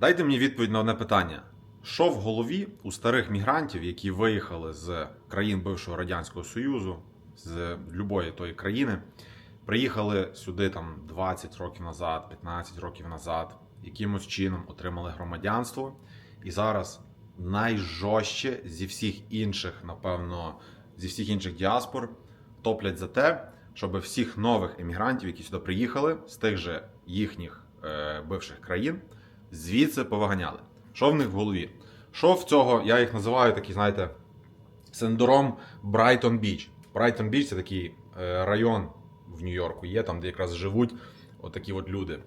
Дайте мені відповідь на одне питання. Що в голові у старих мігрантів, які виїхали з країн бившого Радянського Союзу, з любої тої країни, приїхали сюди там 20 років назад, 15 років назад, якимось чином отримали громадянство, і зараз найжорстче зі всіх інших, напевно, зі всіх інших діаспор топлять за те, щоб всіх нових емігрантів, які сюди приїхали, з тих же їхніх е, бивших країн, звідси повиганяли. Що в них в голові? Що в цього, я їх називаю такий, знаєте, синдром Брайтон Біч. Брайтон Біч це такий е, район в Нью-Йорку є, там, де якраз живуть отакі от люди.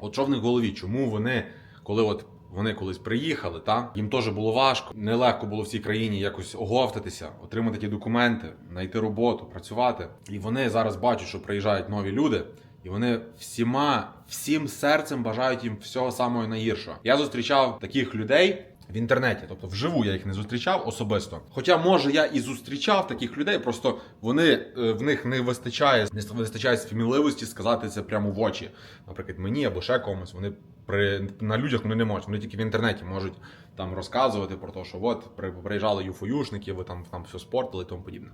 От що в них в голові? Чому вони, коли от вони колись приїхали, та їм теж було важко, нелегко було в цій країні якось оговтатися, отримати ті документи, знайти роботу, працювати. І вони зараз бачать, що приїжджають нові люди, і вони всіма, всім серцем бажають їм всього самого найгіршого. Я зустрічав таких людей. В інтернеті, тобто вживу я їх не зустрічав особисто. Хоча, може, я і зустрічав таких людей, просто вони е, в них не вистачає, не вистачає сміливості сказати це прямо в очі. Наприклад, мені або ще комусь. Вони при на людях вони не можуть. Вони тільки в інтернеті можуть там розказувати про те, що от при- приїжджали юфоюшники, ви там там все спортили і тому подібне.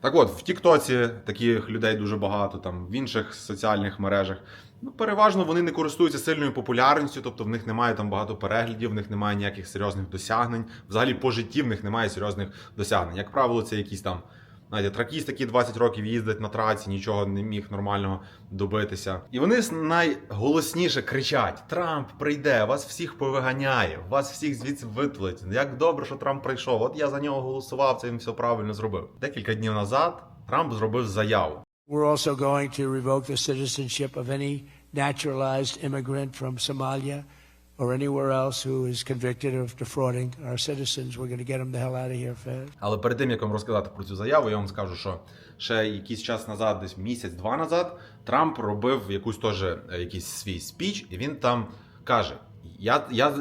Так от, в Тіктоці таких людей дуже багато, там в інших соціальних мережах. Ну, переважно вони не користуються сильною популярністю, тобто в них немає там багато переглядів, в них немає ніяких серйозних досягнень. Взагалі по житті в них немає серйозних досягнень. Як правило, це якісь там. Знаєте, тракіст, який 20 років їздить на траці, нічого не міг нормального добитися. І вони найголосніше кричать: Трамп прийде, вас всіх повиганяє, вас всіх звідси витулить. Як добре, що Трамп прийшов. От я за нього голосував, це він все правильно зробив. Декілька днів назад Трамп зробив заяву. We're also going to revoke the citizenship of any naturalized immigrant from Somalia or anywhere else who is convicted of defrauding our citizens. We're going to get them the hell out of here fast. Але перед тим як вам розказати про цю заяву, я вам скажу, що ще якийсь час назад, десь місяць-два назад, Трамп робив якусь теж е, якийсь свій спіч, і він там каже: я, я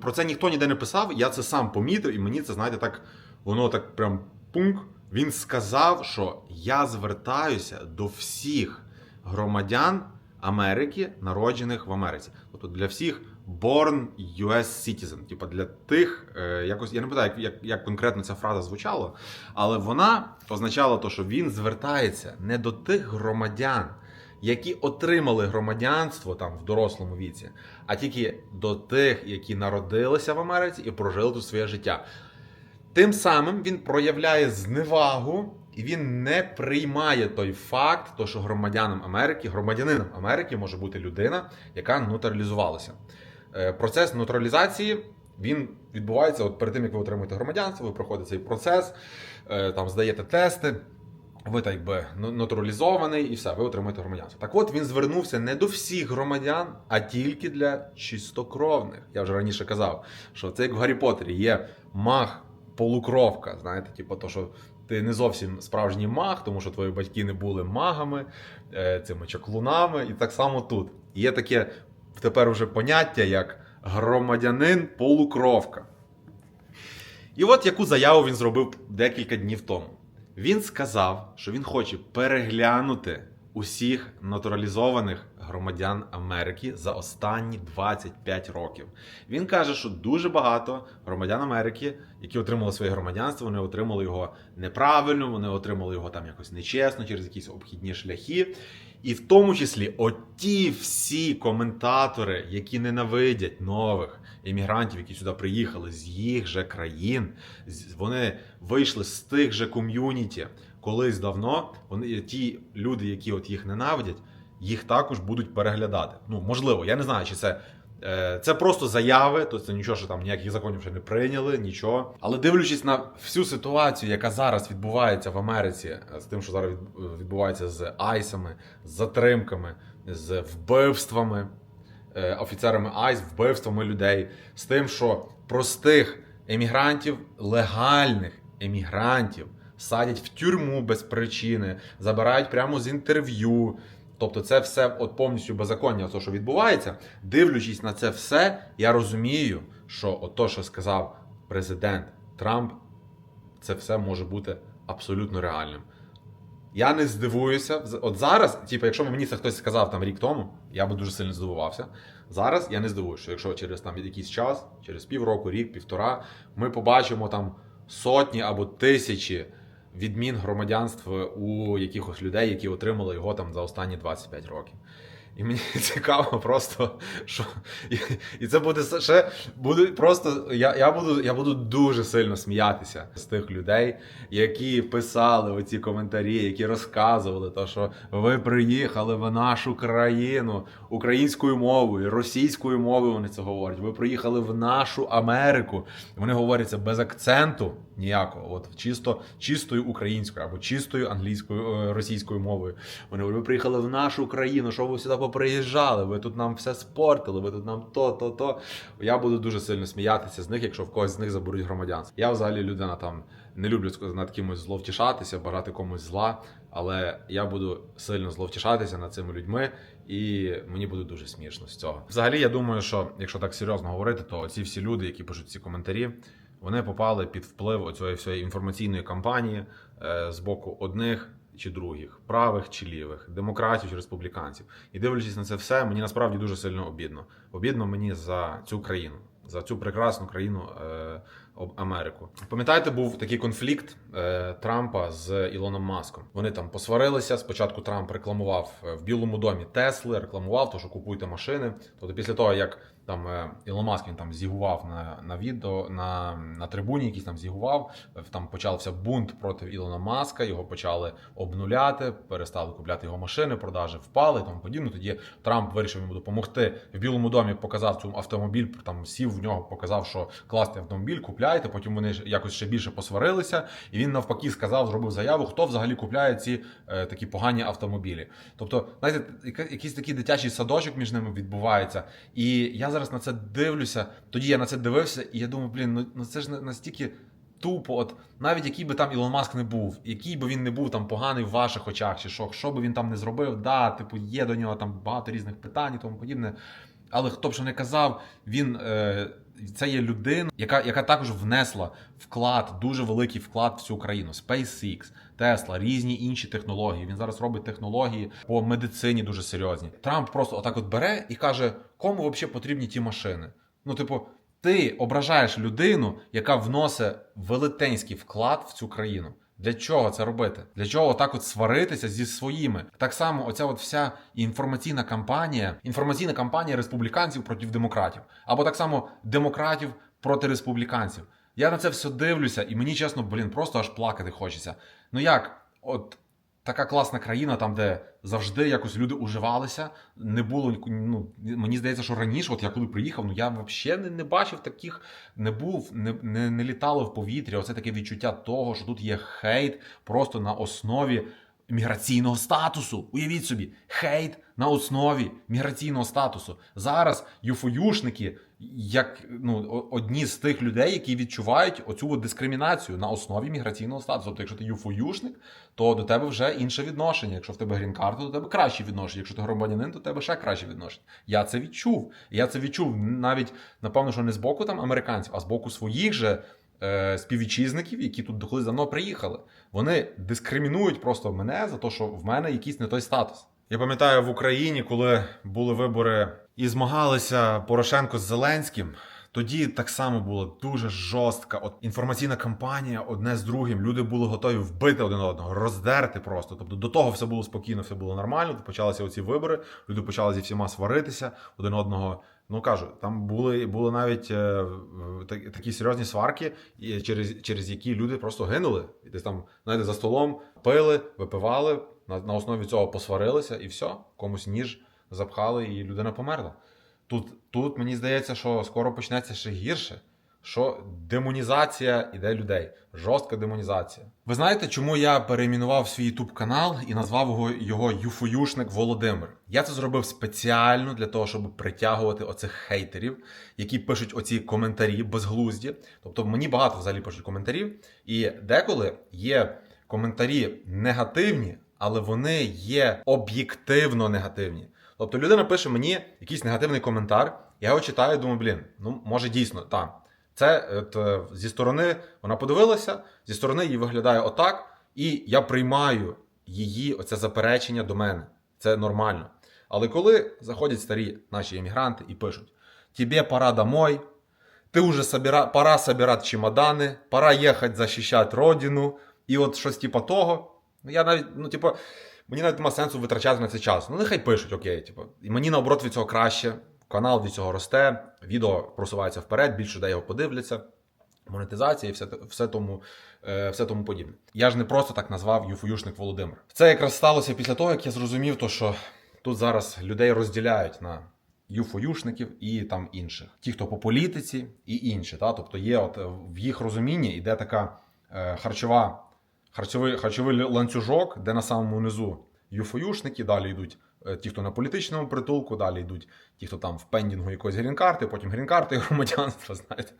про це ніхто ніде не писав, я це сам помітив, і мені це знаєте, так воно так прям пункт. Він сказав, що я звертаюся до всіх громадян Америки, народжених в Америці. Тобто для всіх born US citizen. Типа для тих, е, якось я не пам'ятаю, як, як, як конкретно ця фраза звучала, але вона означала то, що він звертається не до тих громадян, які отримали громадянство там в дорослому віці, а тільки до тих, які народилися в Америці і прожили тут своє життя. Тим самим він проявляє зневагу і він не приймає той факт, то що громадянам Америки, громадянином Америки може бути людина, яка нотаралізувалася. Е, Процес нотаралізації він відбувається от перед тим, як ви отримуєте громадянство, ви проходите цей процес, е, там здаєте тести. Ви так би натуралізований і все, ви отримуєте громадянство. Так от він звернувся не до всіх громадян, а тільки для чистокровних. Я вже раніше казав, що це як в Гаррі Поттері є маг полукровка. Знаєте, типу, то, що ти не зовсім справжній маг, тому що твої батьки не були магами, е, цими чаклунами, і так само тут. Є таке тепер уже поняття як громадянин полукровка. І от яку заяву він зробив декілька днів тому. Він сказав, що він хоче переглянути усіх натуралізованих громадян Америки за останні 25 років. Він каже, що дуже багато громадян Америки, які отримали своє громадянство, вони отримали його неправильно, вони отримали його там якось нечесно, через якісь обхідні шляхи. І в тому числі оті всі коментатори, які ненавидять нових іммігрантів, які сюди приїхали з їх же країн, вони вийшли з тих же ком'юніті колись давно. Вони ті люди, які от їх ненавидять, їх також будуть переглядати. Ну можливо, я не знаю, чи це. Е, Це просто заяви, то це нічого, що там ніяких законів ще не прийняли, нічого. Але дивлячись на всю ситуацію, яка зараз відбувається в Америці, е, з тим, що зараз відбувається з айсами, з затримками, з вбивствами, е, офіцерами Айс, вбивствами людей, з тим, що простих емігрантів, легальних емігрантів садять в тюрму без причини, забирають прямо з інтерв'ю. Тобто, це все от повністю беззаконня, то, що відбувається. Дивлячись на це все, я розумію, що от то, що сказав президент Трамп, це все може бути абсолютно реальним. Я не здивуюся. От зараз, типу, якщо мені це хтось сказав там рік тому, я би дуже сильно здивувався. Зараз я не здивуюся, що якщо через там якийсь час, через півроку, рік, півтора, ми побачимо там сотні або тисячі відмін громадянства у якихось людей, які отримали його там за останні 25 років. І мені цікаво просто, що і, це буде ще буде просто. Я, я буду я буду дуже сильно сміятися з тих людей, які писали оці коментарі, які розказували, то, що ви приїхали в нашу країну українською мовою, російською мовою. Вони це говорять. Ви приїхали в нашу Америку. Вони говорять це без акценту ніякого. От чисто чистою українською або чистою англійською е, російською мовою. Вони говорять, ви приїхали в нашу країну. Що ви сюди поприїжджали? Ви тут нам все спортили, ви тут нам то, то, то. Я буду дуже сильно сміятися з них, якщо в когось з них заберуть громадянство. Я взагалі людина там не люблю над кимось зловтішатися, бажати комусь зла, але я буду сильно зловтішатися над цими людьми, і мені буде дуже смішно з цього. Взагалі, я думаю, що якщо так серйозно говорити, то ці всі люди, які пишуть ці коментарі, вони попали під вплив оцієї всієї інформаційної кампанії е, з боку одних. Чи других, правих чи лівих, демократів чи республіканців. І дивлячись на це все, мені насправді дуже сильно обідно. Обідно мені за цю країну, за цю прекрасну країну е, об- Америку. Пам'ятаєте, був такий конфлікт е, Трампа з Ілоном Маском. Вони там посварилися. Спочатку Трамп рекламував е, в Білому домі Тесли, рекламував, то що купуйте машини. Тобто, після того як там е, Ілон Маск він там зігував на, на відео на, на трибуні, якийсь там зігував. е, Там почався бунт проти Ілона Маска. Його почали обнуляти, перестали купляти його машини, продажі впали і тому подібне. Тоді Трамп вирішив йому допомогти в Білому домі. Показав цю автомобіль, там сів в нього, показав, що класний автомобіль, купляйте. Потім вони якось ще більше посварилися, і він навпаки сказав, зробив заяву, хто взагалі купляє ці е, такі погані автомобілі. Тобто, знаєте, якийсь такий дитячий садочок між ними відбувається. І я зараз на це дивлюся. Тоді я на це дивився, і я думаю, блін, ну, ну це ж настільки. Тупо, от навіть який би там Ілон Маск не був, який би він не був там поганий в ваших очах, чи що, що би він там не зробив, да, типу, є до нього там багато різних питань і тому подібне. Але хто б що не казав, він е, це є людина, яка, яка також внесла вклад, дуже великий вклад в цю країну. SpaceX, Tesla, різні інші технології. Він зараз робить технології по медицині дуже серйозні. Трамп просто отак от бере і каже, кому взагалі потрібні ті машини. Ну, типу, ти ображаєш людину, яка вносить велетенський вклад в цю країну. Для чого це робити? Для чого так от сваритися зі своїми? Так само, оця от вся інформаційна кампанія, інформаційна кампанія республіканців проти демократів, або так само демократів проти республіканців. Я на це все дивлюся, і мені чесно, блін, просто аж плакати хочеться. Ну як, от така класна країна, там, де завжди якось люди уживалися, не було ну, мені здається, що раніше, от я коли приїхав, ну я взагалі не, не бачив таких, не був, не, не, не літало в повітря. Оце таке відчуття того, що тут є хейт просто на основі міграційного статусу. Уявіть собі, хейт на основі міграційного статусу. Зараз юфоюшники, як ну, одні з тих людей, які відчувають оцю дискримінацію на основі міграційного статусу. Тобто, якщо ти юфоюшник, то до тебе вже інше відношення. Якщо в тебе грін-карта, то до тебе краще відношення. Якщо ти громадянин, то тебе ще краще відношення. Я це відчув. Я це відчув навіть, напевно, що не з боку там американців, а з боку своїх же е, співвітчизників, які тут колись давно приїхали. Вони дискримінують просто мене за те, що в мене якийсь не той статус. Я пам'ятаю в Україні, коли були вибори і змагалися Порошенко з Зеленським. Тоді так само була дуже жорстка от інформаційна кампанія одне з другим. Люди були готові вбити один одного, роздерти просто. Тобто до того все було спокійно, все було нормально. Почалися оці вибори. Люди почали зі всіма сваритися один одного. Ну кажу, там були, були навіть е, так- такі серйозні сварки, через, через які люди просто гинули. І десь там, знаєте, за столом пили, випивали, на, на основі цього посварилися, і все, комусь ніж запхали, і людина померла. Тут, тут мені здається, що скоро почнеться ще гірше. Що демонізація іде людей, жорстка демонізація. Ви знаєте, чому я перейменував свій YouTube канал і назвав його, його Юфоюшник Володимир? Я це зробив спеціально для того, щоб притягувати оцих хейтерів, які пишуть оці коментарі безглузді. Тобто мені багато взагалі пишуть коментарів, і деколи є коментарі негативні, але вони є об'єктивно негативні. Тобто людина пише мені якийсь негативний коментар, я його читаю думаю, блін, ну може дійсно так. Це от, е, зі сторони вона подивилася, зі сторони її виглядає отак, і я приймаю її оце заперечення до мене. Це нормально. Але коли заходять старі наші емігранти і пишуть: Тебе пора домой, ти вже собира... пора собирати чемодани, пора їхати захищати родину, і от щось типу того. Ну, я навіть, ну, типу, мені навіть немає сенсу витрачати на це час. Ну, нехай пишуть, окей, типу. І мені наоборот від цього краще, канал від цього росте, відео просувається вперед, більше людей його подивляться. Монетизація і все, все, тому, е, все тому подібне. Я ж не просто так назвав юфоюшник Володимир. Це якраз сталося після того, як я зрозумів, то, що тут зараз людей розділяють на юфоюшників і там інших. Ті, хто по політиці, і інші. Та? Тобто є от е, в їх розумінні іде така е, харчова, харчовий, харчовий ланцюжок, де на самому низу юфоюшники, далі йдуть ті, хто на політичному притулку, далі йдуть ті, хто там в пендінгу якоїсь грін-карти, потім грін-карти і громадянство. Знаєте,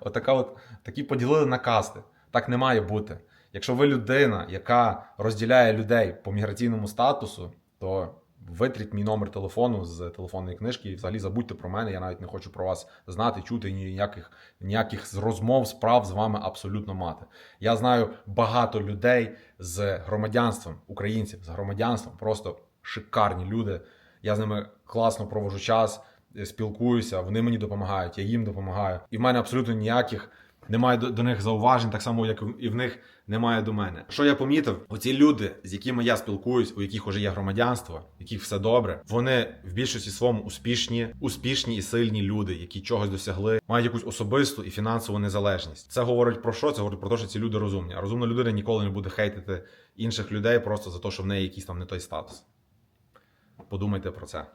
Отака от, такі поділили на касти. Так не має бути. Якщо ви людина, яка розділяє людей по міграційному статусу, то витріть мій номер телефону з телефонної книжки і взагалі забудьте про мене. Я навіть не хочу про вас знати, чути ніяких, ніяких розмов, справ з вами абсолютно мати. Я знаю багато людей з громадянством, українців з громадянством, просто шикарні люди. Я з ними класно проводжу час, е, спілкуюся, вони мені допомагають, я їм допомагаю. І в мене абсолютно ніяких немає до, до них зауважень, так само, як і в них немає до мене. Що я помітив, оці люди, з якими я спілкуюсь, у яких уже є громадянство, у яких все добре, вони в більшості своєму успішні, успішні і сильні люди, які чогось досягли, мають якусь особисту і фінансову незалежність. Це говорить про що? Це говорить про те, що ці люди розумні. А розумна людина ніколи не буде хейтити інших людей просто за те, що в неї якийсь там не той статус. Подумайте про це.